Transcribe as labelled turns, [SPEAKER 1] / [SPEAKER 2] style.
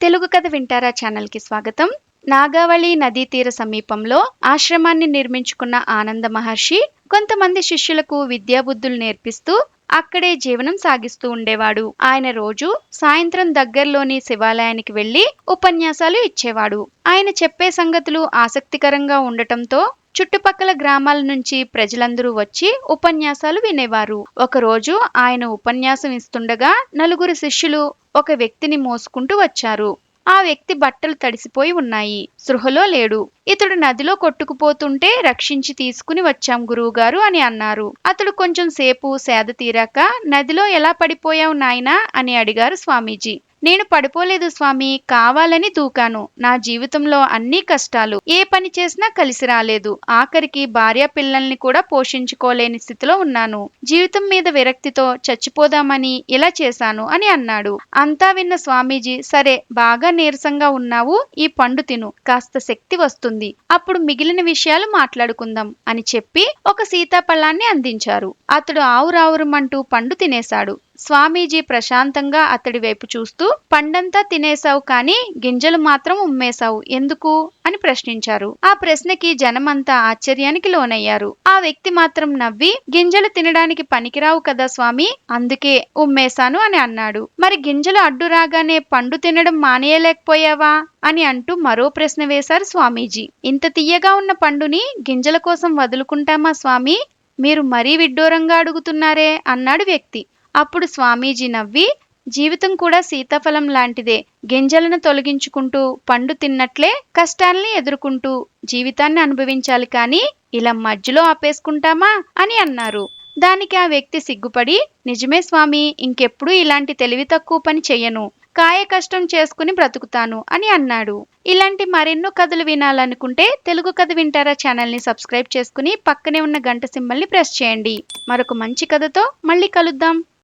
[SPEAKER 1] తెలుగు కథ వింటారా ఛానల్కి స్వాగతం. నాగావళి నదీ తీర సమీపంలో ఆశ్రమాన్ని నిర్మించుకున్న ఆనంద మహర్షి కొంతమంది శిష్యులకు విద్యాబుద్ధులు నేర్పిస్తూ అక్కడే జీవనం సాగిస్తూ ఉండేవాడు. ఆయన రోజు సాయంత్రం దగ్గరలోని శివాలయానికి వెళ్ళి ఉపన్యాసాలు ఇచ్చేవాడు. ఆయన చెప్పే సంగతులు ఆసక్తికరంగా ఉండటంతో చుట్టుపక్కల గ్రామాల నుంచి ప్రజలందరూ వచ్చి ఉపన్యాసాలు వినేవారు. ఒకరోజు ఆయన ఉపన్యాసం ఇస్తుండగా నలుగురు శిష్యులు ఒక వ్యక్తిని మోసుకుంటూ వచ్చారు. ఆ వ్యక్తి బట్టలు తడిసిపోయి ఉన్నాయి. సృహలో లేడు. ఇతడు నదిలో కొట్టుకుపోతుంటే రక్షించి తీసుకుని వచ్చాం గురువుగారు అని అన్నారు. అతడు కొంచెం సేపు సేద తీరాక నదిలో ఎలా పడిపోయావు నాయనా? అని అడిగారు స్వామీజీ. నేను పడిపోలేదు స్వామి కావాలని దూకాను. నా జీవితంలో అన్ని కష్టాలు. ఏ పని చేసినా కలిసి రాలేదు. ఆఖరికి భార్య పిల్లల్ని కూడా పోషించుకోలేని స్థితిలో ఉన్నాను. జీవితం మీద విరక్తితో చచ్చిపోదామని ఇలా చేశాను అని అన్నాడు. అంతా విన్న స్వామీజీ సరే బాగా నీరసంగా ఉన్నావు ఈ పండు తిను. కాస్త శక్తి వస్తుంది. అప్పుడు మిగిలిన విషయాలు మాట్లాడుకుందాం అని చెప్పి ఒక సీతాఫలాన్ని అందించారు. అతడు ఆవురావురమంటూ పండు తినేశాడు. స్వామీజీ ప్రశాంతంగా అతడి వైపు చూస్తూ పండంతా తినేశావు కానీ గింజలు మాత్రం ఉమ్మేశావు. ఎందుకు అని ప్రశ్నించారు. ఆ ప్రశ్నకి జనమంతా ఆశ్చర్యానికి లోనయ్యారు. ఆ వ్యక్తి మాత్రం నవ్వి గింజలు తినడానికి పనికిరావు కదా స్వామి అందుకే ఉమ్మేశాను అని అన్నాడు. మరి గింజలు అడ్డు రాగానే పండు తినడం మానేయలేకపోయావా అని అంటూ మరో ప్రశ్న వేశారు స్వామీజీ. ఇంత తీయగా ఉన్న పండుని గింజల కోసం వదులుకుంటామా స్వామి? మీరు మరీ విడ్డూరంగా అడుగుతున్నారే అన్నాడు వ్యక్తి. అప్పుడు స్వామీజీ నవ్వి జీవితం కూడా సీతాఫలం లాంటిదే. గింజలను తొలగించుకుంటూ పండు తిన్నట్లే కష్టాల్ని ఎదుర్కొంటూ జీవితాన్ని అనుభవించాలి కానీ ఇలా మధ్యలో ఆపేసుకుంటామా? అని అన్నారు. దానికి ఆ వ్యక్తి సిగ్గుపడి నిజమే స్వామి ఇంకెప్పుడు ఇలాంటి తెలివి తక్కువ పని చెయ్యను. కాయ కష్టం చేసుకుని బ్రతుకుతాను అని అన్నాడు. ఇలాంటి మరెన్నో కథలు వినాలనుకుంటే తెలుగు కథ వింటారా ఛానల్ని సబ్స్క్రైబ్ చేసుకుని పక్కనే ఉన్న గంట సింబల్ని ప్రెస్ చేయండి. మరొక మంచి కథతో మళ్ళీ కలుద్దాం.